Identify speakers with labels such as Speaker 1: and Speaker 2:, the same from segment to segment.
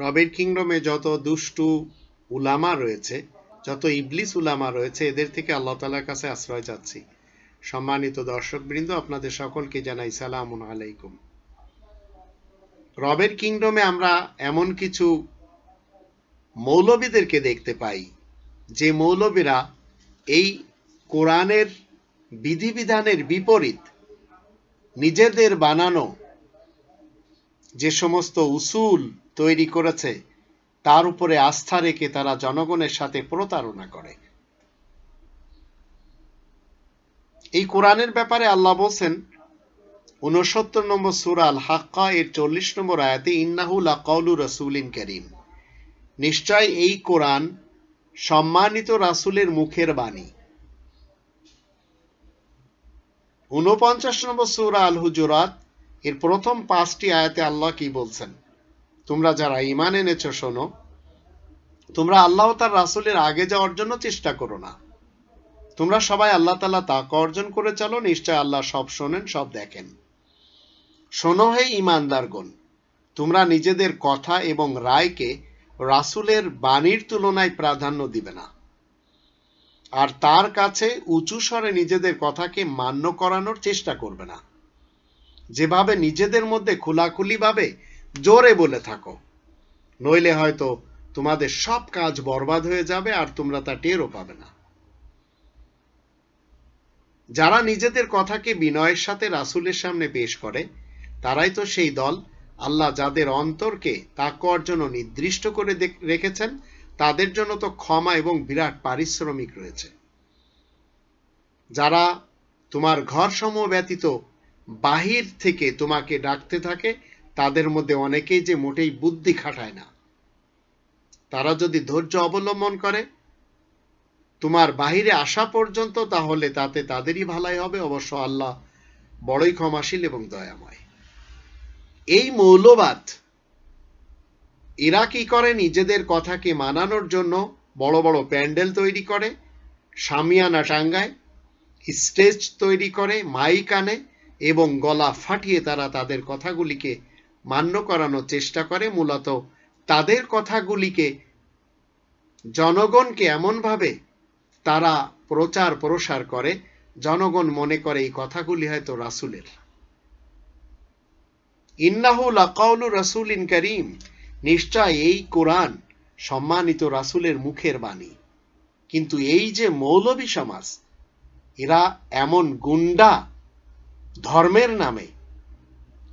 Speaker 1: রবের কিংডমে যত দুষ্টু উলামা রয়েছে, যত ইবলিস উলামা রয়েছে, এদের থেকে আল্লাহ তালার কাছে আশ্রয় চাচ্ছি। সম্মানিত দর্শকবৃন্দ, আপনাদের সকলকে জানাই সালাম আলাইকুম। রবের কিংডমে আমরা এমন কিছু মৌলবীদেরকে দেখতে পাই, যে মৌলবীরা এই কোরআনের বিধিবিধানের বিপরীত নিজেদের বানানো যে সমস্ত উসুল তৈরি করেছে, তার উপরে আস্থা রেখে তারা জনগণের সাথে প্রতারণা করে। এই কোরআনের ব্যাপারে আল্লাহ বলছেন, উনসত্তর নম্বর সুরা আল হাক্কা এর চল্লিশ নম্বর আয়াতে ইন্নাহুল আকাউলু রসুলিন করিম। নিশ্চয় এই কোরআন সম্মানিত রাসুলের মুখের বাণী। উনপঞ্চাশ নম্বর সুরা আল হুজুরাত এর প্রথম পাঁচটি আয়াতে আল্লাহ কি বলছেন? তোমরা যারা ইমান এনেছ শোনো, তোমরা আল্লাহ তার রাসুলের আগে যাওয়ার জন্য চেষ্টা করো না। তোমরা সবাই আল্লাহ তালা তাকে অর্জন করে চলো, নিশ্চয় আল্লাহ সব শোনেন, সব দেখেন। শোনো হে ইমানদারগণ তোমরা নিজেদের কথা এবং রায়কে রাসুলের বাণীর তুলনায় প্রাধান্য দিবে না। আর তার কাছে উঁচু স্বরে নিজেদের কথাকে মান্য করানোর চেষ্টা করবে না। যেভাবে নিজেদের মধ্যে খোলাখুলিভাবে জোরে বলে থাকো। নইলে হয়তো তোমাদের সব কাজ বরবাদ হয়ে যাবে আর তোমরা তা টেরও পাবে না। যারা নিজেদের কথাকে বিনয়ের সাথে রাসুলের সামনে পেশ করে, তারাই তো সেই দল, আল্লাহ যাদের অন্তরকে তাকওয়ার জন্য নির্দিষ্ট করে রেখেছেন, তাদের জন্য তো ক্ষমা এবং বিরাট পারিশ্রমিক রয়েছে। যারা তোমার ঘর সমূহ ব্যতীত বাহির থেকে তোমাকে ডাকতে থাকে তাদের মধ্যে অনেকেই যে মোটেই বুদ্ধি খাটায় না। তারা যদি ধৈর্য অবলম্বন করে, তোমার বাহিরে আসা পর্যন্ত তাহলে তাতে তাদেরই ভালাই হবে। অবশ্য আল্লাহ বড়ই ক্ষমাশীল এবং দয়াময়। এই মৌলবাদ, এরা কি করে নিজেদের কথাকে মানানোর জন্য? বড় বড় প্যান্ডেল তৈরি করে, সামিয়ানা টাঙ্গায় স্টেজ তৈরি করে, মাইক আনে এবং গলা ফাটিয়ে তারা তাদের কথাগুলিকে মান্য করানোর চেষ্টা করে মূলত তাদের কথাগুলিকে জনগণকে এমনভাবে তারা প্রচার প্রসার করে, জনগণ মনে করে এই কথাগুলি হয়তো রাসুলের। করিম। নিশ্চয় এই কোরআন সম্মানিত রাসুলের মুখের বাণী। কিন্তু এই যে মৌলবী সমাজ, এরা এমন গুন্ডা ধর্মের নামে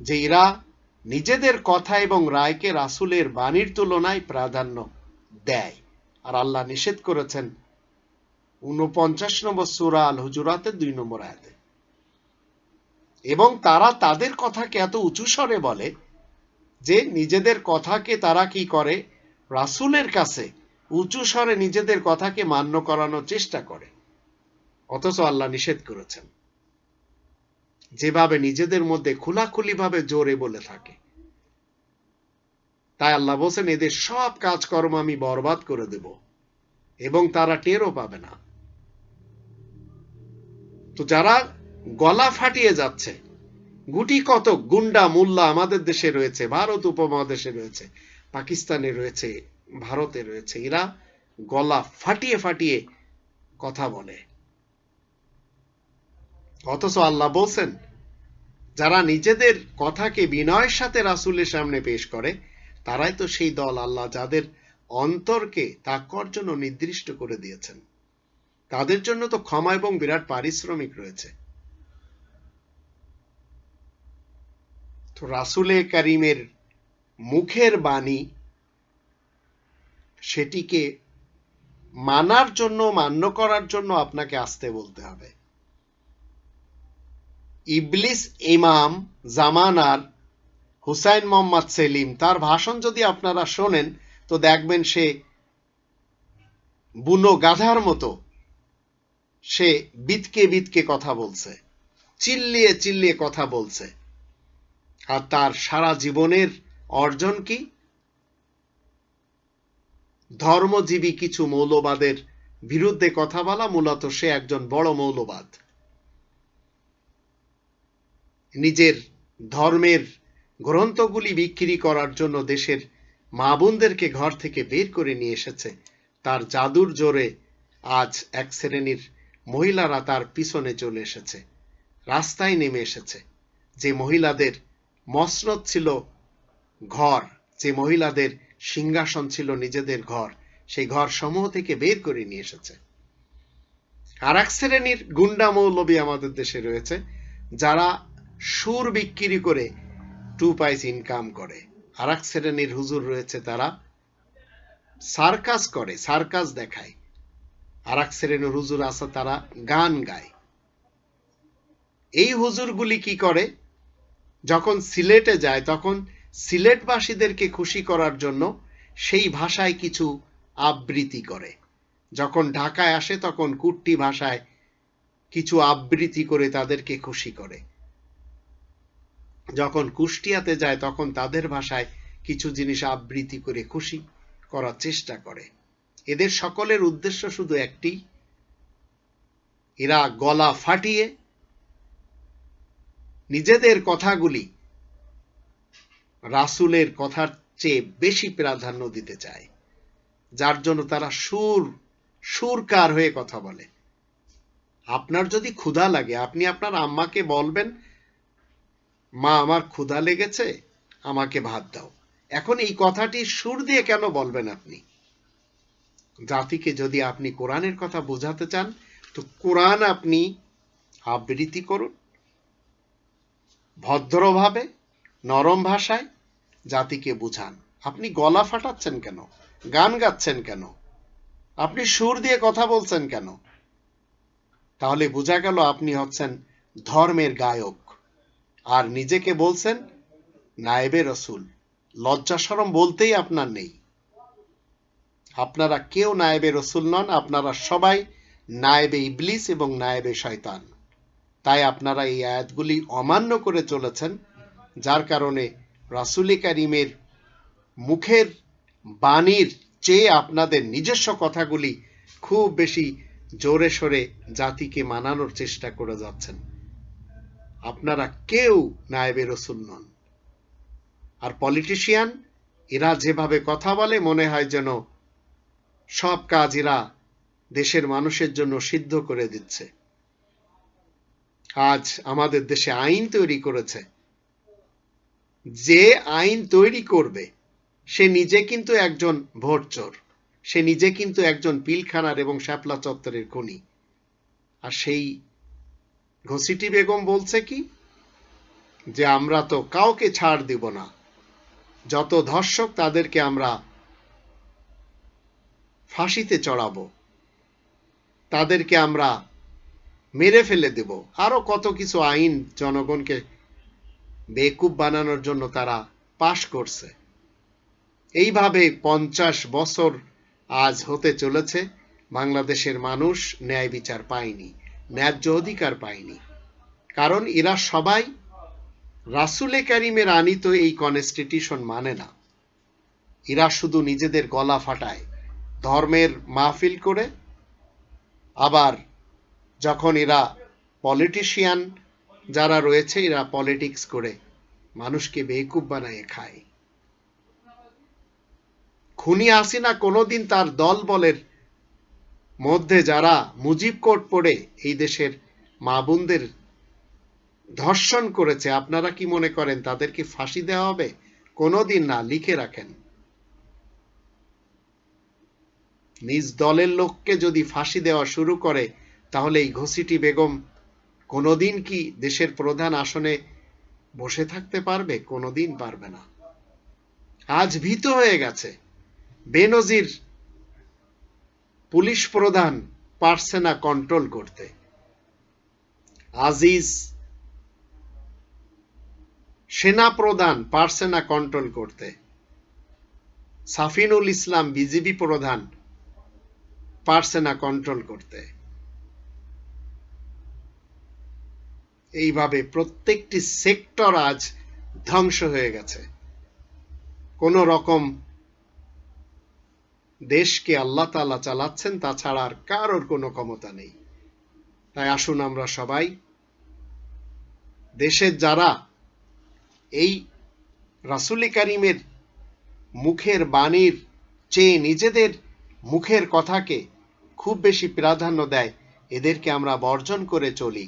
Speaker 1: যে এরা নিজেদের কথা এবং রায়কে রাসুলের বাণীর তুলনায় প্রাধান্য দেয়। আর আল্লাহ নিষেধ করেছেন উনপঞ্চাশ নম্বর সুরা আল হুজুরাতের দুই নম্বর আয়াতে। এবং তারা তাদের কথাকে এত উঁচু স্বরে বলে যে নিজেদের কথাকে তারা কি করে? রাসুলের কাছে উঁচু স্বরে নিজেদের কথাকে মান্য করানোর চেষ্টা করে। অথচ আল্লাহ নিষেধ করেছেন। যেভাবে নিজেদের মধ্যে খোলাখুলি ভাবে জোরে বলে থাকে। তাই আল্লাহ বলছেন, এদের সব কাজকর্ম আমি বরবাদ করে দেব এবং তারা টেরও পাবে না। তো যারা গলা ফাটিয়ে যাচ্ছে, গুটি কত গুন্ডা, মুল্লা আমাদের দেশে রয়েছে, ভারত উপমহাদেশে রয়েছে, পাকিস্তানে রয়েছে, ভারতে রয়েছে, এরা গলা ফাটিয়ে ফাটিয়ে কথা বলে। অথচ আল্লাহ বলছেন, যারা নিজেদের কথাকে বিনয়ের সাথে রাসুলের সামনে পেশ করে, তারাই তো সেই দল আল্লাহ যাদের অন্তরকে তাকর জন্য নির্দিষ্ট করে দিয়েছেন। তাদের জন্য তো ক্ষমা এবং বিরাট পারিশ্রমিক রয়েছে। তো রাসুলে করিমের মুখের বাণী সেটিকে মানার জন্য, মান্য করার জন্য আপনাকে আসতে বলতে হবে। ইবলিস ইমাম জামানার হুসাইন মোহাম্মদ সেলিম, তার ভাষণ যদি আপনারা শোনেন, তো দেখবেন সে বুনো গাধার মতো সে বিতকে বিতকে কথা বলছে, চিল্লিয়ে চিল্লিয়ে কথা বলছে। আর তার সারা জীবনের অর্জন কি? ধর্মজীবী কিছু মৌলবাদের বিরুদ্ধে কথা বলা মূলত সে একজন বড় মৌলবাদ। নিজের ধর্মের গ্রন্থগুলি বিক্রি করার জন্য দেশের মা বোনদেরকে ঘর থেকে বের করে নিয়ে এসেছে। তার জাদুর জোরে আজ এক শ্রেণির মহিলারা তার পিছনে চলে এসেছে। রাস্তায় নেমে এসেছে। যে মহিলাদের মসনদ ছিল ঘর, যে মহিলাদের সিংহাসন ছিল নিজেদের ঘর, সেই ঘর সমূহ থেকে বের করে নিয়ে এসেছে। আর এক শ্রেণির গুন্ডা মৌলবী আমাদের দেশে রয়েছে, যারা সুর বিক্রি করে টু পাইস ইনকাম করে। আর এক শ্রেণির হুজুর রয়েছে তারা। সার্কাস করে, সার্কাস দেখায়। আর এক শ্রেণির হুজুর আছে তারা, গান গায়। এই হুজুরগুলি কি করে? যখন সিলেটে যায়, তখন সিলেটবাসীদেরকে খুশি করার জন্য সেই ভাষায় কিছু আবৃত্তি করে। যখন ঢাকায় আসে, তখন কুট্টি ভাষায় কিছু আবৃত্তি করে তাদেরকে খুশি করে। যখন কুষ্টিয়াতে যায়, তখন তাদের ভাষায় কিছু জিনিস আবৃত্তি করে খুশি করার চেষ্টা করে। এদের সকলের উদ্দেশ্য শুধু একটি। এরা গলা ফাটিয়ে নিজেদের কথাগুলি রাসুলের কথার চেয়ে বেশি প্রাধান্য দিতে চায়, যার জন্য তারা সুর, সুরকার হয়ে কথা বলে। আপনার যদি ক্ষুধা লাগে, আপনি আপনার আম্মাকে বলবেন মা আমার ক্ষুধা লেগেছে, আমাকে ভাত দাও। এখন এই কথাটি সুর দিয়ে কেন বলবেন আপনি? জাতিকে যদি আপনি কোরআনের কথা বোঝাতে চান, তো কোরআন আপনি আবৃত্তি করুন। ভদ্রভাবে, নরম ভাষায় জাতিকে বুঝান। আপনি গলা ফাটাচ্ছেন কেন? গান গাচ্ছেন কেন? আপনি সুর দিয়ে কথা বলছেন কেন? তাহলে বোঝা গেল আপনি হচ্ছেন ধর্মের গায়ক। আর নিজেকে বলছেন, নায়েবে রসুল, লজ্জা সরম বলতেই আপনার নেই। আপনারা কেউ নায়েবে রসুল নন, আপনারা সবাই নায়েবে ইবলিস এবং নায়েবে শয়তান। তাই আপনারা এই আয়াতগুলি অমান্য করে চলেছেন, যার কারণে রাসুলি কারিমের মুখের বাণীর চেয়ে আপনাদের নিজস্ব কথাগুলি খুব বেশি জোরে সোরে জাতিকে মানানোর চেষ্টা করে যাচ্ছেন। আপনারা কেউ নায়েবে রসুল নন। আর পলিটিশিয়ান, এরা যেভাবে কথা বলে, মনে হয় যেন সব কাজ এরা দেশের মানুষের জন্য সিদ্ধ করে দিচ্ছে। আজ আমাদের দেশে আইন তৈরি করেছে। যে আইন তৈরি করবে, সে নিজে কিন্তু একজন ভোট চোর সে নিজে কিন্তু একজন পিলখানার এবং শ্যাপলা চত্বরের খনি। আর সেই ঘসিটি বেগম বলছে কি? যে আমরা তো কাউকে ছাড় দিব না। যত ধর্ষক তাদেরকে আমরা ফাঁসিতে চড়াবো, তাদেরকে আমরা মেরে ফেলে দেব। আরও কত কিছু আইন জনগণকে বেকুব বানানোর জন্য তারা পাশ করছে। এইভাবে পঞ্চাশ বছর আজ হতে চলেছে, বাংলাদেশের মানুষ ন্যায় বিচার পায়নি। ন্যায্য অধিকার পায়নি। কারণ এরা সবাই রাসুলে কারিমের আনিত এই কনস্টিটিউশন মানে না। এরা শুধু নিজেদের গলা ফাটায়, ধর্মের মাহফিল করে। আবার যখন এরা পলিটিশিয়ান যারা রয়েছে, এরা পলিটিক্স করে, মানুষকে বেকুব বানায় খায়। খুনি হাসিনা কোনোদিন তার দল বলের মধ্যে যারা মুজিব কোট পড়ে এই দেশের মা বোনদের ধর্ষণ করেছে, আপনারা কি মনে করেন তাদেরকে ফাঁসি দেওয়া হবে? কোনোদিন না, লিখে রাখেন। নিজ দলের লোককে যদি ফাঁসি দেওয়া শুরু করে, তাহলে এই ঘসিটি বেগম কোনোদিন কি দেশের প্রধান আসনে বসে থাকতে পারবে? কোনোদিন পারবে না। আজ ভীত হয়ে গেছে। বেনজির পুলিশ প্রধান পারছে না কন্ট্রোল করতে। আজিজ সেনা প্রধান পারছে না কন্ট্রোল করতে। সাফিনুল ইসলাম বিজিবি প্রধান পারছে না কন্ট্রোল করতে। এইভাবে প্রত্যেকটি সেক্টর আজ ধ্বংস হয়ে গেছে। কোন রকম দেশকে আল্লাহ তালা চালাচ্ছেন, তাছাড়া আর কারোর কোনো ক্ষমতা নেই। তাই আসুন আমরা সবাই দেশের যারা এই রাসুলি কারিমের মুখের বাণীর চেয়ে নিজেদের মুখের কথাকে খুব বেশি প্রাধান্য দেয়, এদেরকে আমরা বর্জন করে চলি।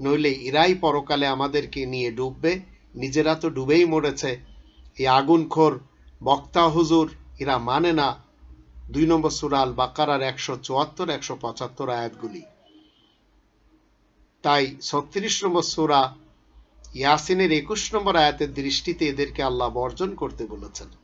Speaker 1: নইলে এরাই পরকালে আমাদেরকে নিয়ে ডুববে। নিজেরা তো ডুবেই মরেছে। এই আগুনখোর বক্তা হুজুর এরা মানে না। দুই নম্বর সুরাল বাকারার একশো চুয়াত্তর, একশো পঁচাত্তর আয়াতগুলি। তাই ছত্রিশ নম্বর সুরা ইয়াসিনের একুশ নম্বর আয়াতের দৃষ্টিতে এদেরকে আল্লাহ বর্জন করতে বলেছেন।